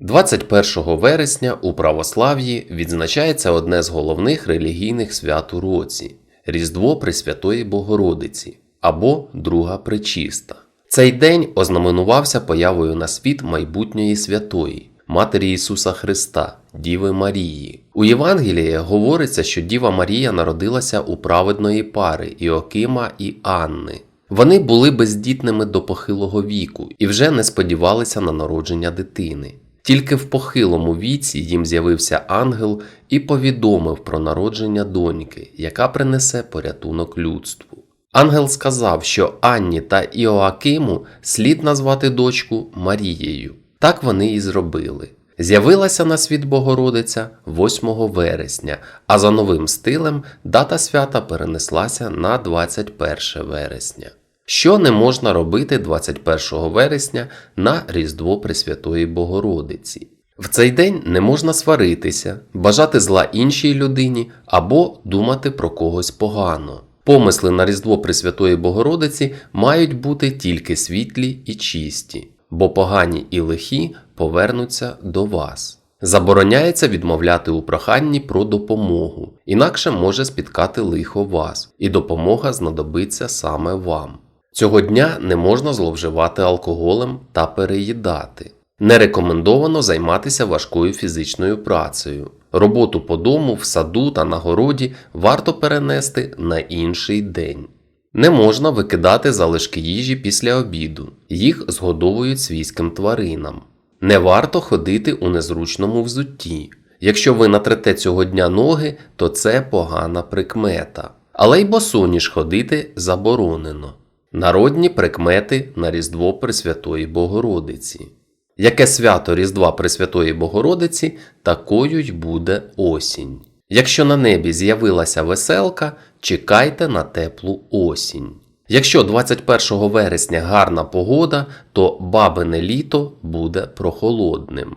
21 вересня у православ'ї відзначається одне з головних релігійних свят у році Різдво Пресвятої Богородиці або Друга Пречиста. Цей день ознаменувався появою на світ майбутньої святої, Матері Ісуса Христа, Діви Марії. У Євангелії говориться, що Діва Марія народилася у праведної пари Іокима і Анни. Вони були бездітними до похилого віку і вже не сподівалися на народження дитини. Тільки в похилому віці їм з'явився ангел і повідомив про народження доньки, яка принесе порятунок людству. Ангел сказав, що Анні та Іоакиму слід назвати дочку Марією. Так вони і зробили. З'явилася на світ Богородиця 8 вересня, а за новим стилем дата свята перенеслася на 21 вересня. Що не можна робити 21 вересня на Різдво Пресвятої Богородиці? В цей день не можна сваритися, бажати зла іншій людині або думати про когось погано. Помисли на Різдво Пресвятої Богородиці мають бути тільки світлі і чисті, бо погані і лихі повернуться до вас. Забороняється відмовляти у проханні про допомогу, інакше може спіткати лихо вас, і допомога знадобиться саме вам. Цього дня не можна зловживати алкоголем та переїдати. Не рекомендовано займатися важкою фізичною працею. Роботу по дому, в саду та на городі варто перенести на інший день. Не можна викидати залишки їжі після обіду, їх згодовують свійським тваринам. Не варто ходити у незручному взутті. Якщо ви натрете цього дня ноги, то це погана прикмета. Але й босоніж ходити заборонено. Народні прикмети на Різдво Пресвятої Богородиці. Яке свято Різдва Пресвятої Богородиці, такою й буде осінь. Якщо на небі з'явилася веселка, чекайте на теплу осінь. Якщо 21 вересня гарна погода, то бабине літо буде прохолодним.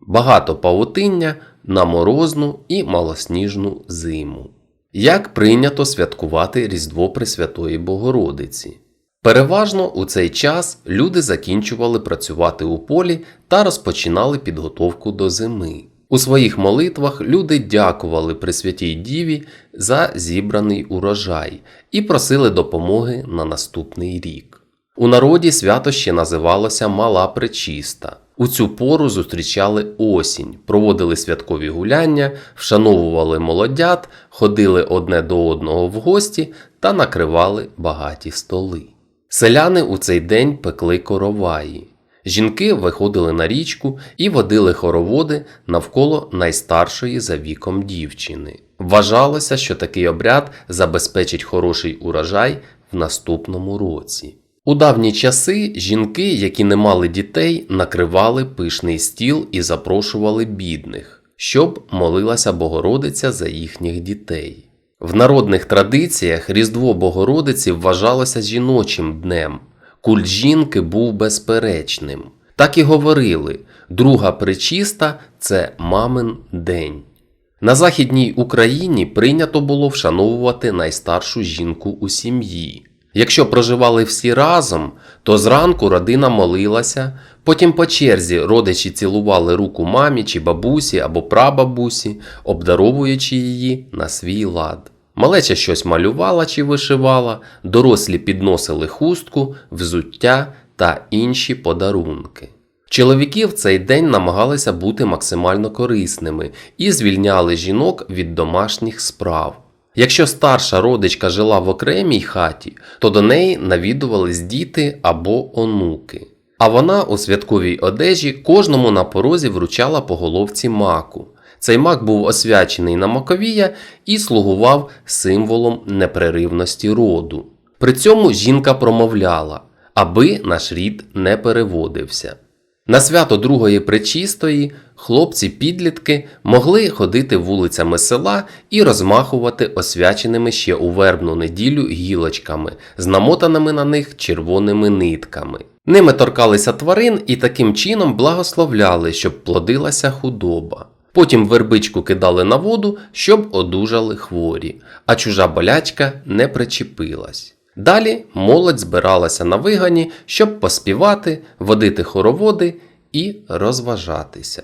Багато павутиння на морозну і малосніжну зиму. Як прийнято святкувати Різдво Пресвятої Богородиці? Переважно у цей час люди закінчували працювати у полі та розпочинали підготовку до зими. У своїх молитвах люди дякували Пресвятій Діві за зібраний урожай і просили допомоги на наступний рік. У народі свято ще називалося Мала Пречиста. У цю пору зустрічали осінь, проводили святкові гуляння, вшановували молодят, ходили одне до одного в гості та накривали багаті столи. Селяни у цей день пекли короваї. Жінки виходили на річку і водили хороводи навколо найстаршої за віком дівчини. Вважалося, що такий обряд забезпечить хороший урожай в наступному році. У давні часи жінки, які не мали дітей, накривали пишний стіл і запрошували бідних, щоб молилася Богородиця за їхніх дітей. В народних традиціях Різдво Богородиці вважалося жіночим днем. Культ жінки був безперечним. Так і говорили: друга причиста це мамин день. На Західній Україні прийнято було вшановувати найстаршу жінку у сім'ї. Якщо проживали всі разом, то зранку родина молилася, потім по черзі родичі цілували руку мамі чи бабусі або прабабусі, обдаровуючи її на свій лад. Малеча щось малювала чи вишивала, дорослі підносили хустку, взуття та інші подарунки. Чоловіки в цей день намагалися бути максимально корисними і звільняли жінок від домашніх справ. Якщо старша родичка жила в окремій хаті, то до неї навідувались діти або онуки. А вона у святковій одежі кожному на порозі вручала по головці маку. Цей мак був освячений на Маковія і слугував символом непреривності роду. При цьому жінка промовляла, аби наш рід не переводився. На свято Другої Пречистої хлопці-підлітки могли ходити вулицями села і розмахувати освяченими ще у вербну неділю гілочками, з намотаними на них червоними нитками. Ними торкалися тварин і таким чином благословляли, щоб плодилася худоба. Потім вербичку кидали на воду, щоб одужали хворі, а чужа болячка не причепилась. Далі молодь збиралася на вигані, щоб поспівати, водити хороводи і розважатися.